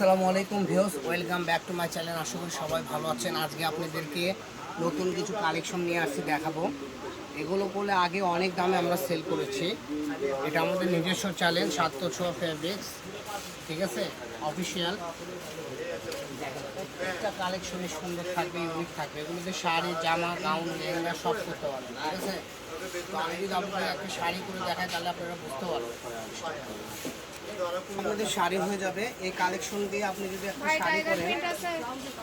আসসালামু আলাইকুম views welcome back to my channel. আশা করি সবাই ভালো আছেন। আজকে আপনাদেরকে নতুন কিছু কালেকশন নিয়ে আসছি দেখাবো। এগুলো করলে আগে অনেক দামে আমরা সেল করেছি। এটা আমাদের নিজস্ব চ্যানেল সাতশো ছোয়া ফেব্রিক্স ঠিক আছে? অফিসিয়াল প্রত্যেকটা কালেকশনে সুন্দর থাকবে ইউনিক থাকবে। এগুলোতে শাড়ি, জামা গাউন লেহেঙ্গা, সব করতে পারবেন, ঠিক আছে? তো আমি যদি আপনাদের একটা শাড়ি করে দেখাই, তাহলে আপনারা বুঝতে পারবেন। আপনাদের শাড়ি হয়ে যাবে। এই কালেকশন দিয়ে আপনি যদি একটা শাড়ি করেন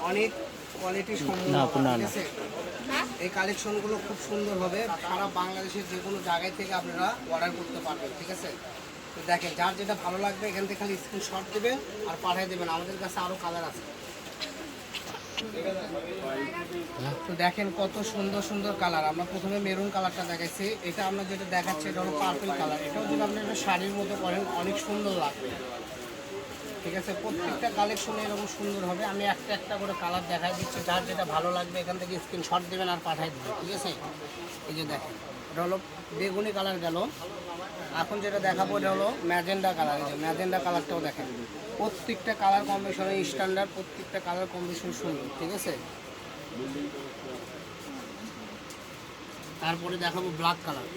অনেক কোয়ালিটি সম্পূর্ণ ঠিক আছে? এই কালেকশনগুলো খুব সুন্দর হবে। সারা বাংলাদেশের যে কোনো জায়গায় থেকে আপনারা অর্ডার করতে পারবেন ঠিক আছে? তো দেখেন যার যেটা ভালো লাগবে এখান থেকে খালি স্ক্রিনশট দেবেন আর পাঠিয়ে দেবেন। আমাদের কাছে আরও কালার আছে। তো দেখেন কত সুন্দর সুন্দর কালার। আমরা প্রথমে মেরুন কালারটা দেখাইছি। এটা আমরা যেটা দেখাচ্ছি, এটা হলো পার্পল কালার। এটাও যদি আপনি একটা শাড়ির মতো করেন, অনেক সুন্দর লাগবে। ঠিক আছে? প্রত্যেকটা কালেকশনে এরকম সুন্দর হবে। আমি একটা একটা করে কালার দেখাই দিচ্ছি। যার যেটা ভালো লাগবে, এখান থেকে স্ক্রিনশট দেবেন আর পাঠাই দেবেন। ঠিক আছে? এই যে দেখেন, এটা হলো বেগুনি কালার গেল। এখন যেটা দেখাবো এটা হলো ম্যাজেন্ডা কালার, এই ম্যাজেন্ডা কালারটাও দেখেন। প্রত্যেকটা কালার কম্বিনেশনে স্ট্যান্ডার্ড প্রত্যেকটা কালার কম্বিনেশন সুন্দর, ঠিক আছে? তারপরে দেখাবো ব্ল্যাক কালার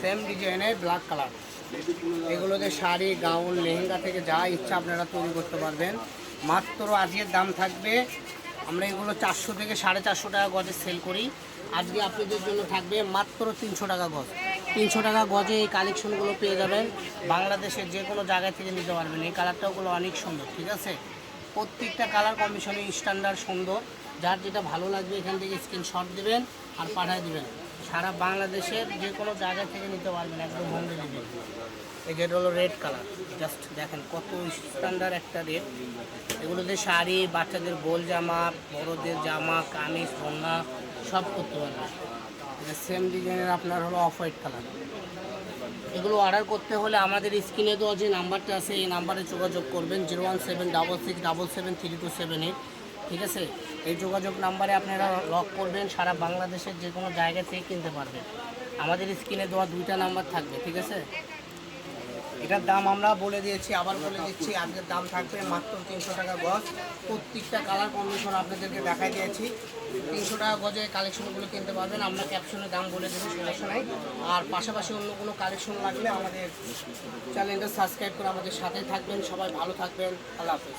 সেম ডিজাইনের ব্ল্যাক কালার এগুলোতে শাড়ি, গাউন, লেহেঙ্গা থেকে যা ইচ্ছা আপনারা তৈরি করতে পারবেন। মাত্র আজকের দাম থাকবে আমরা এগুলো চারশো থেকে সাড়ে চারশো টাকা গজে সেল করি। আজকে আপনাদের জন্য থাকবে মাত্র তিনশো টাকা গজ। তিনশো টাকা গজে এই কালেকশনগুলো পেয়ে যাবেন। বাংলাদেশের যে কোনো জায়গা থেকে নিতে পারবেন। এই কালারটাগুলো অনেক সুন্দর, ঠিক আছে? প্রত্যেকটা কালার কম্বিনেশনে স্ট্যান্ডার্ড সুন্দর। যার যেটা ভালো লাগবে এখান থেকে স্ক্রিনশট দেবেন আর পাঠায় দেবেন। সারা বাংলাদেশের যে কোনো জায়গা থেকে নিতে পারবেন একদম হোম ডেলিভারি এই যেটা হলো রেড কালার জাস্ট দেখেন কত স্ট্যান্ডার্ড একটা রেট এগুলোতে শাড়ি, বাচ্চাদের গোল জামা, বড়দের জামা, কামিজ ওড়না সব করতে পারবেন। সেম ডিজাইনের আপনার হলো অফ হোয়াইট কালার এগুলো অর্ডার করতে হলে আমাদের স্ক্রিনে দেওয়া যে নাম্বারটা আছে, এই নাম্বারে যোগাযোগ করবেন। Zero one seven double six double seven three two seven eight ঠিক আছে? এই যোগাযোগ নাম্বারে আপনারা লক করবেন, সারা বাংলাদেশের যে কোনো জায়গা থেকে কিনতে পারবেন। আমাদের স্ক্রিনে দেওয়া দুইটা নাম্বার থাকবে, ঠিক আছে? এটার দাম আমরা বলে দিয়েছি, আবার বলে দিচ্ছি, আজকের দাম থাকবে মাত্র তিনশো টাকা গজ। প্রত্যেকটা কালার কম্বিনেশন আপনাদেরকে দেখাই দিয়েছি। তিনশো টাকা গজে কালেকশনগুলো কিনতে পারবেন, আমরা ক্যাপশনে দাম বলে দেবো, সমস্যা নাই। আর পাশাপাশি অন্য কোনো কালেকশন লাগলে আমাদের চ্যানেলটা সাবস্ক্রাইব করে আমাদের সাথে থাকবেন। সবাই ভালো থাকবেন, আল্লাহ হাফেজ।